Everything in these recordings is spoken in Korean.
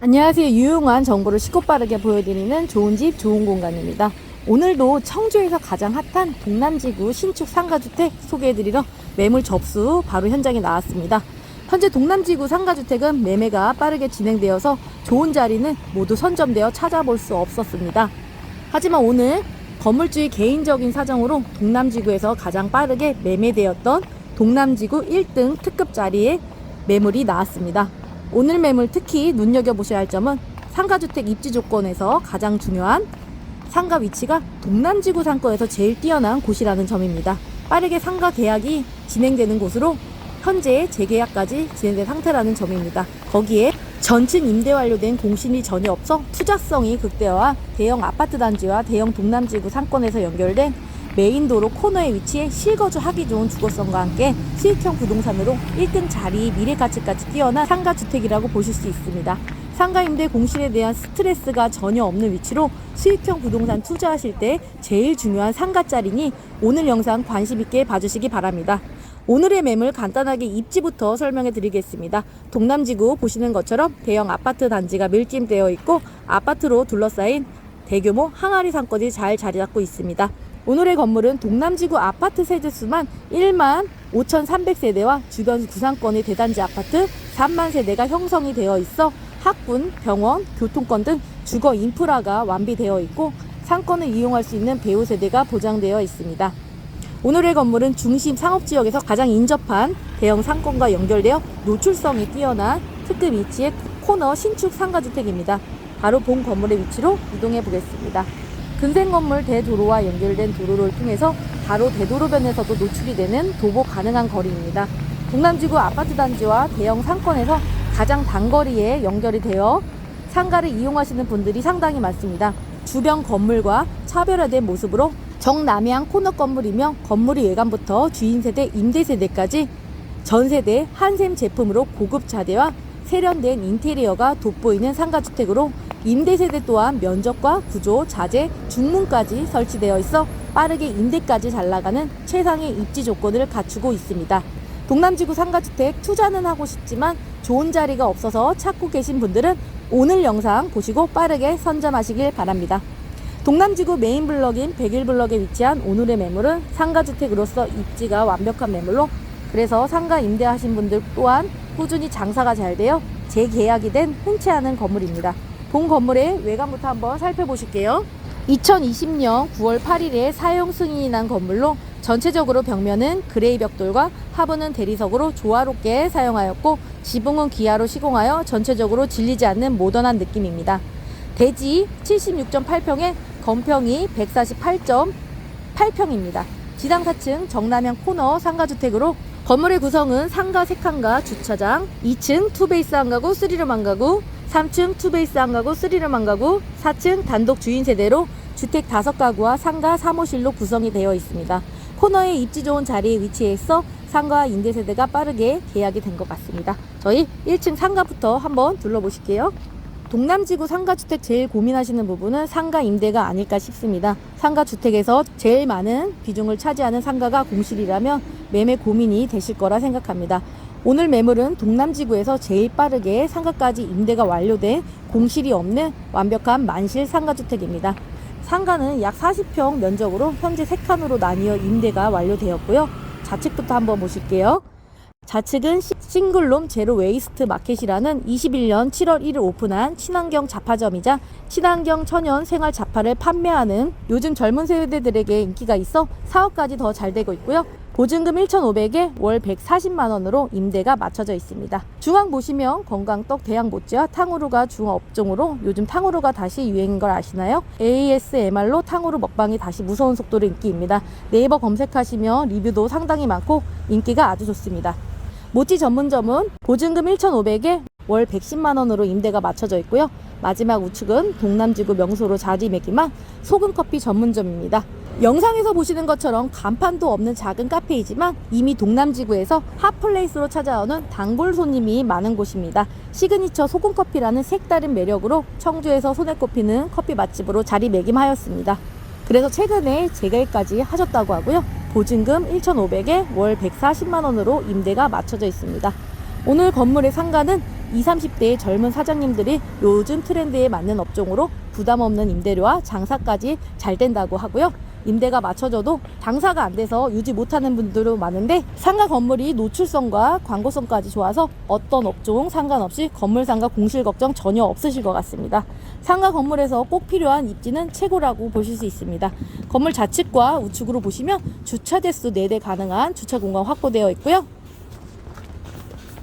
안녕하세요. 유용한 정보를 쉽고 빠르게 보여드리는 좋은 집 좋은 공간입니다. 오늘도 청주에서 가장 핫한 동남지구 신축 상가주택 소개해드리러 매물 접수 바로 현장에 나왔습니다. 현재 동남지구 상가주택은 매매가 빠르게 진행되어서 좋은 자리는 모두 선점되어 찾아볼 수 없었습니다. 하지만 오늘 건물주의 개인적인 사정으로 동남지구에서 가장 빠르게 매매되었던 동남지구 1등 특급 자리에 매물이 나왔습니다. 오늘 매물 특히 눈여겨보셔야 할 점은 상가주택 입지 조건에서 가장 중요한 상가 위치가 동남지구 상권에서 제일 뛰어난 곳이라는 점입니다. 빠르게 상가 계약이 진행되는 곳으로 현재 재계약까지 진행된 상태라는 점입니다. 거기에 전층 임대 완료된 공신이 전혀 없어 투자성이 극대화한 대형 아파트 단지와 대형 동남지구 상권에서 연결된 메인 도로 코너에 위치해 실거주하기 좋은 주거성과 함께 수익형 부동산으로 1등 자리 미래 가치까지 뛰어난 상가 주택이라고 보실 수 있습니다. 상가 임대 공실에 대한 스트레스가 전혀 없는 위치로 수익형 부동산 투자하실 때 제일 중요한 상가짜리니 오늘 영상 관심 있게 봐주시기 바랍니다. 오늘의 매물 간단하게 입지부터 설명해 드리겠습니다. 동남지구 보시는 것처럼 대형 아파트 단지가 밀집되어 있고 아파트로 둘러싸인 대규모 항아리 상권이 잘 자리 잡고 있습니다. 오늘의 건물은 동남지구 아파트 세대수만 1만 5,300세대와 주변 구상권의 대단지 아파트 3만 세대가 형성이 되어 있어 학군, 병원, 교통권 등 주거 인프라가 완비되어 있고 상권을 이용할 수 있는 배우 세대가 보장되어 있습니다. 오늘의 건물은 중심 상업지역에서 가장 인접한 대형 상권과 연결되어 노출성이 뛰어난 특급 위치의 코너 신축 상가주택입니다. 바로 본 건물의 위치로 이동해 보겠습니다. 근생 건물 대도로와 연결된 도로를 통해서 바로 대도로변에서도 노출이 되는 도보 가능한 거리입니다. 동남지구 아파트 단지와 대형 상권에서 가장 단거리에 연결이 되어 상가를 이용하시는 분들이 상당히 많습니다. 주변 건물과 차별화된 모습으로 정남향 코너 건물이며 건물의 외관부터 주인 세대, 임대 세대까지 전 세대 한샘 제품으로 고급 자재와 세련된 인테리어가 돋보이는 상가주택으로 임대 세대 또한 면적과 구조, 자재, 중문까지 설치되어 있어 빠르게 임대까지 잘 나가는 최상의 입지 조건을 갖추고 있습니다. 동남지구 상가주택 투자는 하고 싶지만 좋은 자리가 없어서 찾고 계신 분들은 오늘 영상 보시고 빠르게 선점하시길 바랍니다. 동남지구 메인 블럭인 101블럭에 위치한 오늘의 매물은 상가주택으로서 입지가 완벽한 매물로 그래서 상가 임대하신 분들 또한 꾸준히 장사가 잘 되어 재계약이 된 흔치 않은 건물입니다. 본 건물의 외관부터 한번 살펴보실게요. 2020년 9월 8일에 사용 승인이 난 건물로 전체적으로 벽면은 그레이 벽돌과 하부는 대리석으로 조화롭게 사용하였고 지붕은 기아로 시공하여 전체적으로 질리지 않는 모던한 느낌입니다. 대지 76.8평에 건평이 148.8평입니다. 지상 4층 정남향 코너 상가주택으로 건물의 구성은 상가 3칸과 주차장, 2층 투베이스 한 가구, 3룸 한 가구, 3층 투베이스 한 가구, 3룸 한 가구, 4층 단독 주인 세대로 주택 5가구와 상가 사무실로 구성이 되어 있습니다. 코너에 입지 좋은 자리에 위치해 있어 상가 임대 세대가 빠르게 계약이 된 것 같습니다. 저희 1층 상가부터 한번 둘러보실게요. 동남지구 상가주택 제일 고민하시는 부분은 상가 임대가 아닐까 싶습니다. 상가주택에서 제일 많은 비중을 차지하는 상가가 공실이라면 매매 고민이 되실 거라 생각합니다. 오늘 매물은 동남지구에서 제일 빠르게 상가까지 임대가 완료된 공실이 없는 완벽한 만실 상가주택입니다. 상가는 약 40평 면적으로 현재 3칸으로 나뉘어 임대가 완료되었고요. 좌측부터 한번 보실게요. 좌측은 시- 싱글롬 제로 웨이스트 마켓이라는 21년 7월 1일 오픈한 친환경 잡화점이자 친환경 천연 생활 잡화를 판매하는 요즘 젊은 세대들에게 인기가 있어 사업까지 더 잘 되고 있고요. 보증금 1,500에 월 140만 원으로 임대가 맞춰져 있습니다. 중앙 보시면 건강떡 대양 모찌와 탕후루가 중업종으로 요즘 탕후루가 다시 유행인 걸 아시나요? ASMR로 탕후루 먹방이 다시 무서운 속도로 인기입니다. 네이버 검색하시면 리뷰도 상당히 많고 인기가 아주 좋습니다. 모찌 전문점은 보증금 1,500에 월 110만 원으로 임대가 맞춰져 있고요. 마지막 우측은 동남지구 명소로 자리매김한 소금커피 전문점입니다. 영상에서 보시는 것처럼 간판도 없는 작은 카페이지만 이미 동남지구에서 핫플레이스로 찾아오는 단골 손님이 많은 곳입니다. 시그니처 소금커피라는 색다른 매력으로 청주에서 손에 꼽히는 커피 맛집으로 자리매김하였습니다. 그래서 최근에 재개까지 하셨다고 하고요. 보증금 1,500에 월 140만 원으로 임대가 맞춰져 있습니다. 오늘 건물의 상가는 20, 30대의 젊은 사장님들이 요즘 트렌드에 맞는 업종으로 부담 없는 임대료와 장사까지 잘 된다고 하고요. 임대가 맞춰져도 장사가 안 돼서 유지 못하는 분들도 많은데 상가 건물이 노출성과 광고성까지 좋아서 어떤 업종 상관없이 건물 상가 공실 걱정 전혀 없으실 것 같습니다. 상가 건물에서 꼭 필요한 입지는 최고라고 보실 수 있습니다. 건물 좌측과 우측으로 보시면 주차 대수 4대 가능한 주차 공간 확보되어 있고요.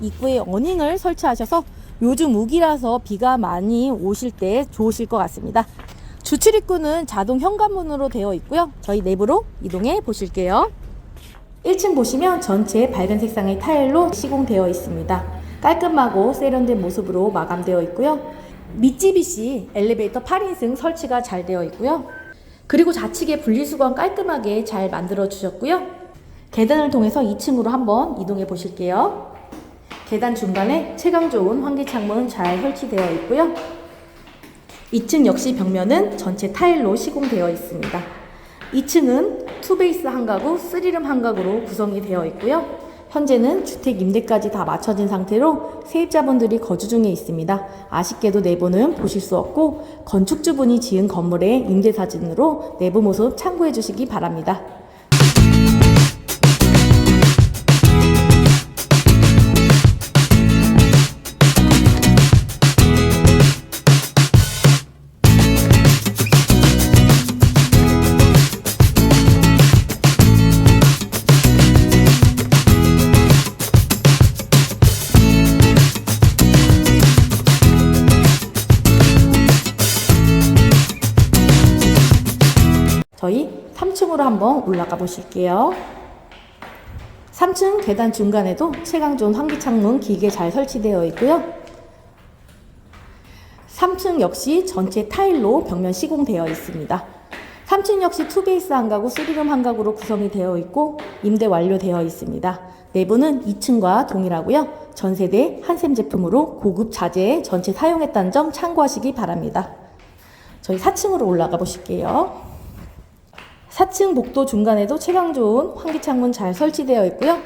입구에 어닝을 설치하셔서 요즘 우기라서 비가 많이 오실 때 좋으실 것 같습니다. 주출입구는 자동 현관문으로 되어 있고요. 저희 내부로 이동해 보실게요. 1층 보시면 전체 밝은 색상의 타일로 시공되어 있습니다. 깔끔하고 세련된 모습으로 마감되어 있고요. 미찌비시 엘리베이터 8인승 설치가 잘 되어 있고요. 그리고 좌측에 분리수거 깔끔하게 잘 만들어 주셨고요. 계단을 통해서 2층으로 한번 이동해 보실게요. 계단 중간에 채광 좋은 환기창문 잘 설치되어 있고요. 2층 역시 벽면은 전체 타일로 시공되어 있습니다. 2층은 투베이스 한가구, 쓰리룸 한가구로 구성이 되어 있고요. 현재는 주택 임대까지 다 맞춰진 상태로 세입자분들이 거주 중에 있습니다. 아쉽게도 내부는 보실 수 없고 건축주분이 지은 건물의 임대 사진으로 내부 모습 참고해 주시기 바랍니다. 층으로 한번 올라가 보실게요. 3층 계단 중간에도 채광 좋은 환기창문 기계 잘 설치되어 있고요. 3층 역시 전체 타일로 벽면 시공되어 있습니다. 3층 역시 투베이스 한가구, 쓰리룸 한가구로 구성이 되어 있고 임대 완료되어 있습니다. 내부는 2층과 동일하고요. 전세대 한샘 제품으로 고급 자재에 전체 사용했다는 점 참고하시기 바랍니다. 저희 4층으로 올라가 보실게요. 4층 복도 중간에도 채광 좋은 환기창문 잘 설치되어 있고요.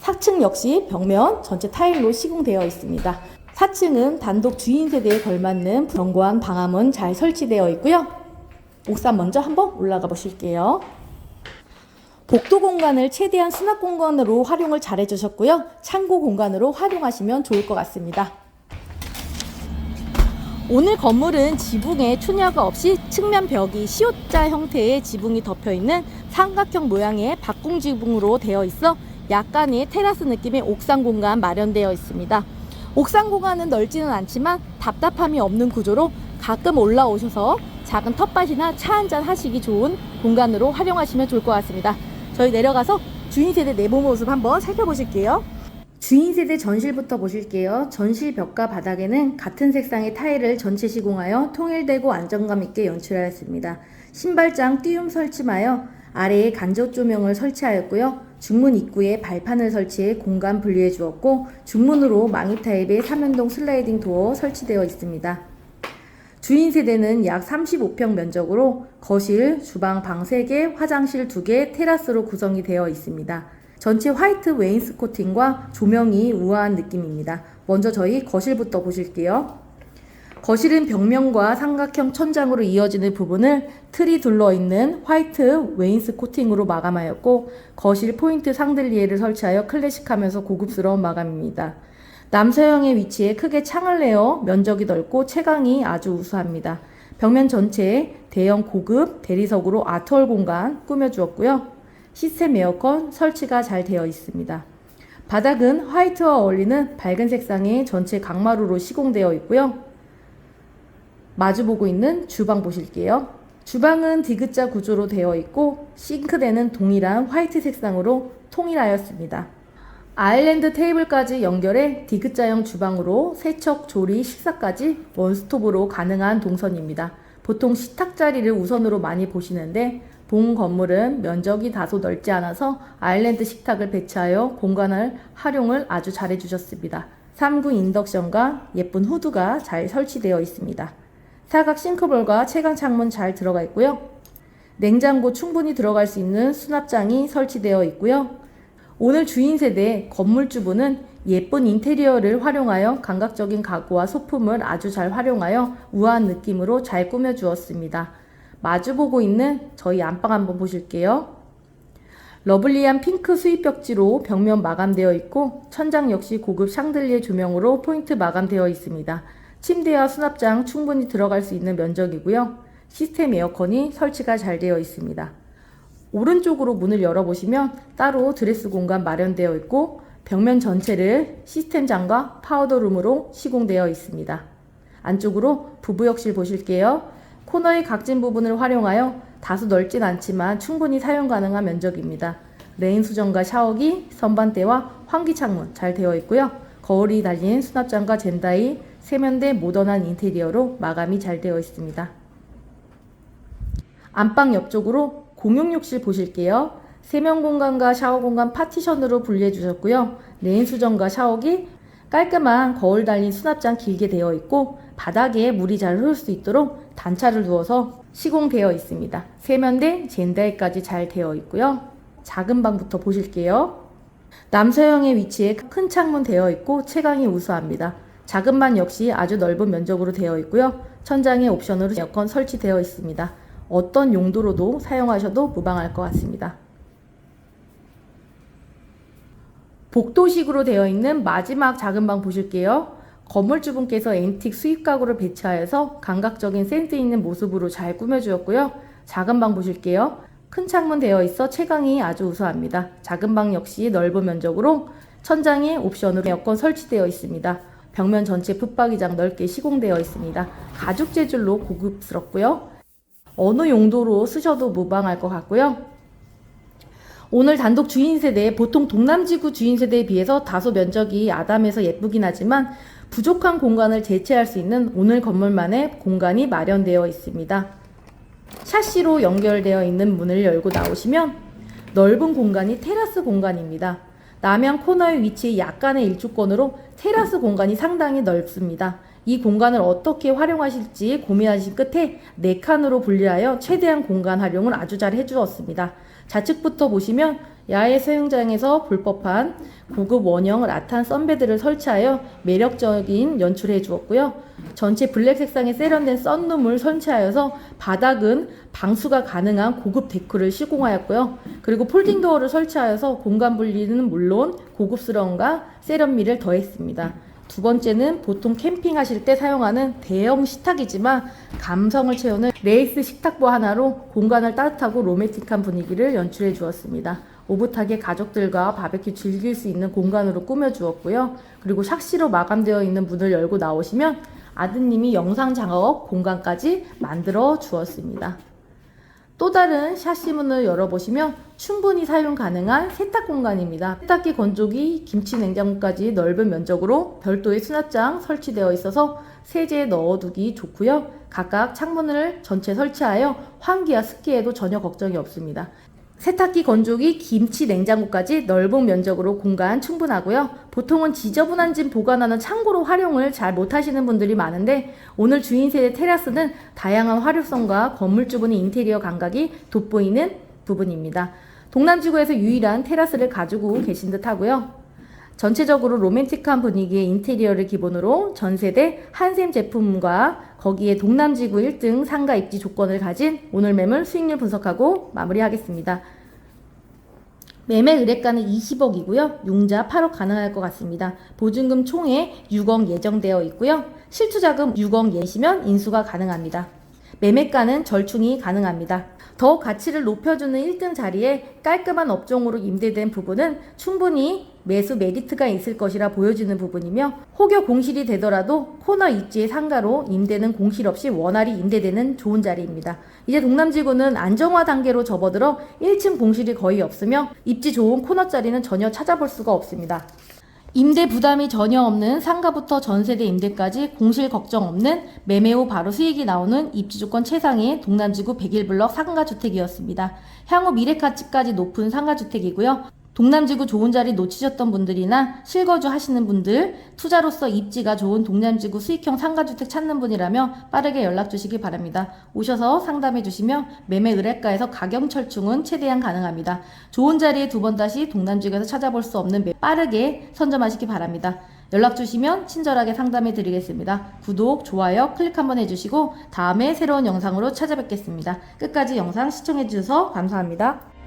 4층 역시 벽면 전체 타일로 시공되어 있습니다. 4층은 단독 주인 세대에 걸맞는 견고한 방화문 잘 설치되어 있고요. 옥상 먼저 한번 올라가 보실게요. 복도 공간을 최대한 수납 공간으로 활용을 잘 해주셨고요. 창고 공간으로 활용하시면 좋을 것 같습니다. 오늘 건물은 지붕에 추녀가 없이 측면 벽이 시옷자 형태의 지붕이 덮여 있는 삼각형 모양의 박공 지붕으로 되어 있어 약간의 테라스 느낌의 옥상 공간 마련되어 있습니다. 옥상 공간은 넓지는 않지만 답답함이 없는 구조로 가끔 올라오셔서 작은 텃밭이나 차 한잔 하시기 좋은 공간으로 활용하시면 좋을 것 같습니다. 저희 내려가서 주인 세대 내부 모습 한번 살펴보실게요. 주인 세대 전실부터 보실게요. 전실 벽과 바닥에는 같은 색상의 타일을 전체 시공하여 통일되고 안정감 있게 연출하였습니다. 신발장 띄움 설치하여 아래에 간접 조명을 설치하였고요. 중문 입구에 발판을 설치해 공간 분리해 주었고 중문으로 망이 타입의 삼연동 슬라이딩 도어 설치되어 있습니다. 주인 세대는 약 35평 면적으로 거실, 주방 방 3개, 화장실 2개, 테라스로 구성이 되어 있습니다. 전체 화이트 웨인스코팅과 조명이 우아한 느낌입니다. 먼저 저희 거실부터 보실게요. 거실은 벽면과 삼각형 천장으로 이어지는 부분을 틀이 둘러있는 화이트 웨인스 코팅으로 마감하였고 거실 포인트 상들리에를 설치하여 클래식하면서 고급스러운 마감입니다. 남서형의 위치에 크게 창을 내어 면적이 넓고 채광이 아주 우수합니다. 벽면 전체에 대형 고급 대리석으로 아트월 공간 꾸며주었고요. 시스템 에어컨 설치가 잘 되어 있습니다. 바닥은 화이트와 어울리는 밝은 색상의 전체 강마루로 시공되어 있고요. 마주보고 있는 주방 보실게요. 주방은 디귿자 구조로 되어 있고 싱크대는 동일한 화이트 색상으로 통일하였습니다. 아일랜드 테이블까지 연결해 디귿자형 주방으로 세척, 조리, 식사까지 원스톱으로 가능한 동선입니다. 보통 식탁 자리를 우선으로 많이 보시는데 본 건물은 면적이 다소 넓지 않아서 아일랜드 식탁을 배치하여 공간을 활용을 아주 잘 해 주셨습니다. 3구 인덕션과 예쁜 후드가 잘 설치되어 있습니다. 사각 싱크볼과 채광 창문 잘 들어가 있고요. 냉장고 충분히 들어갈 수 있는 수납장이 설치되어 있고요. 오늘 주인 세대 건물주분은 예쁜 인테리어를 활용하여 감각적인 가구와 소품을 아주 잘 활용하여 우아한 느낌으로 잘 꾸며 주었습니다. 마주보고 있는 저희 안방 한번 보실게요. 러블리한 핑크 수입 벽지로 벽면 마감되어 있고 천장 역시 고급 샹들리에 조명으로 포인트 마감되어 있습니다. 침대와 수납장 충분히 들어갈 수 있는 면적이고요. 시스템 에어컨이 설치가 잘 되어 있습니다. 오른쪽으로 문을 열어보시면 따로 드레스 공간 마련되어 있고 벽면 전체를 시스템장과 파우더룸으로 시공되어 있습니다. 안쪽으로 부부욕실 보실게요. 코너의 각진 부분을 활용하여 다소 넓진 않지만 충분히 사용 가능한 면적입니다. 레인 수전과 샤워기, 선반대와 환기 창문 잘 되어 있고요. 거울이 달린 수납장과 젠다이, 세면대 모던한 인테리어로 마감이 잘 되어 있습니다. 안방 옆쪽으로 공용욕실 보실게요. 세면 공간과 샤워 공간 파티션으로 분리해 주셨고요. 레인 수전과 샤워기, 깔끔한 거울 달린 수납장 길게 되어 있고 바닥에 물이 잘 흐를 수 있도록 단차를 두어서 시공되어 있습니다. 세면대, 젠다이까지 잘 되어 있고요. 작은 방부터 보실게요. 남서형의 위치에 큰 창문 되어 있고 채광이 우수합니다. 작은 방 역시 아주 넓은 면적으로 되어 있고요. 천장에 옵션으로 에어컨 설치되어 있습니다. 어떤 용도로도 사용하셔도 무방할 것 같습니다. 복도식으로 되어 있는 마지막 작은 방 보실게요. 건물주분께서 앤틱 수입 가구를 배치하여서 감각적인 센스 있는 모습으로 잘 꾸며주었고요. 작은 방 보실게요. 큰 창문 되어 있어 채광이 아주 우수합니다. 작은 방 역시 넓은 면적으로 천장에 옵션으로 에어컨 설치되어 있습니다. 벽면 전체 붙박이장 넓게 시공되어 있습니다. 가죽 재질로 고급스럽고요. 어느 용도로 쓰셔도 무방할 것 같고요. 오늘 단독 주인 세대 보통 동남지구 주인 세대에 비해서 다소 면적이 아담해서 예쁘긴 하지만 부족한 공간을 대체할 수 있는 오늘 건물만의 공간이 마련되어 있습니다. 샤시로 연결되어 있는 문을 열고 나오시면 넓은 공간이 테라스 공간입니다. 남양 코너의 위치에 약간의 일주권으로 테라스 공간이 상당히 넓습니다. 이 공간을 어떻게 활용하실지 고민하신 끝에 네 칸으로 분리하여 최대한 공간 활용을 아주 잘 해주었습니다. 좌측부터 보시면 야외 수영장에서 볼 법한 고급 원형 라탄 썬베드를 설치하여 매력적인 연출해 주었고요. 전체 블랙 색상의 세련된 썬룸을 설치하여서 바닥은 방수가 가능한 고급 데크를 시공하였고요. 그리고 폴딩 도어를 설치하여서 공간 분리는 물론 고급스러움과 세련미를 더했습니다. 두 번째는 보통 캠핑하실 때 사용하는 대형 식탁이지만 감성을 채우는 레이스 식탁보 하나로 공간을 따뜻하고 로맨틱한 분위기를 연출해 주었습니다. 오붓하게 가족들과 바베큐 즐길 수 있는 공간으로 꾸며 주었고요. 그리고 샥시로 마감되어 있는 문을 열고 나오시면 아드님이 영상 작업 공간까지 만들어 주었습니다. 또 다른 샤시 문을 열어보시면 충분히 사용 가능한 세탁 공간입니다. 세탁기 건조기, 김치 냉장고까지 넓은 면적으로 별도의 수납장 설치되어 있어서 세제에 넣어두기 좋고요. 각각 창문을 전체 설치하여 환기와 습기에도 전혀 걱정이 없습니다. 세탁기, 건조기, 김치, 냉장고까지 넓은 면적으로 공간 충분하고요. 보통은 지저분한 짐 보관하는 창고로 활용을 잘 못하시는 분들이 많은데 오늘 주인 세대 테라스는 다양한 활용성과 건물주분의 인테리어 감각이 돋보이는 부분입니다. 동남지구에서 유일한 테라스를 가지고 계신 듯 하고요. 전체적으로 로맨틱한 분위기의 인테리어를 기본으로 전 세대 한샘 제품과 거기에 동남지구 1등 상가 입지 조건을 가진 오늘 매물 수익률 분석하고 마무리하겠습니다. 매매 의뢰가는 20억이고요. 융자 8억 가능할 것 같습니다. 보증금 총액 6억 예정되어 있고요. 실투자금 6억 예시면 인수가 가능합니다. 매매가는 절충이 가능합니다. 더 가치를 높여주는 1등 자리에 깔끔한 업종으로 임대된 부분은 충분히 매수 메리트가 있을 것이라 보여지는 부분이며 혹여 공실이 되더라도 코너 입지의 상가로 임대는 공실 없이 원활히 임대되는 좋은 자리입니다. 이제 동남지구는 안정화 단계로 접어들어 1층 공실이 거의 없으며 입지 좋은 코너 자리는 전혀 찾아볼 수가 없습니다. 임대 부담이 전혀 없는 상가부터 전세대 임대까지 공실 걱정 없는 매매 후 바로 수익이 나오는 입지 조건 최상의 동남지구 101블럭 상가주택이었습니다. 향후 미래 가치까지 높은 상가주택이고요. 동남지구 좋은 자리 놓치셨던 분들이나 실거주 하시는 분들, 투자로서 입지가 좋은 동남지구 수익형 상가주택 찾는 분이라면 빠르게 연락 주시기 바랍니다. 오셔서 상담해 주시면 매매 의뢰가에서 가격 철충은 최대한 가능합니다. 좋은 자리에 두 번 다시 동남지구에서 찾아볼 수 없는 매 빠르게 선점하시기 바랍니다. 연락 주시면 친절하게 상담해 드리겠습니다. 구독, 좋아요 클릭 한번 해주시고 다음에 새로운 영상으로 찾아뵙겠습니다. 끝까지 영상 시청해 주셔서 감사합니다.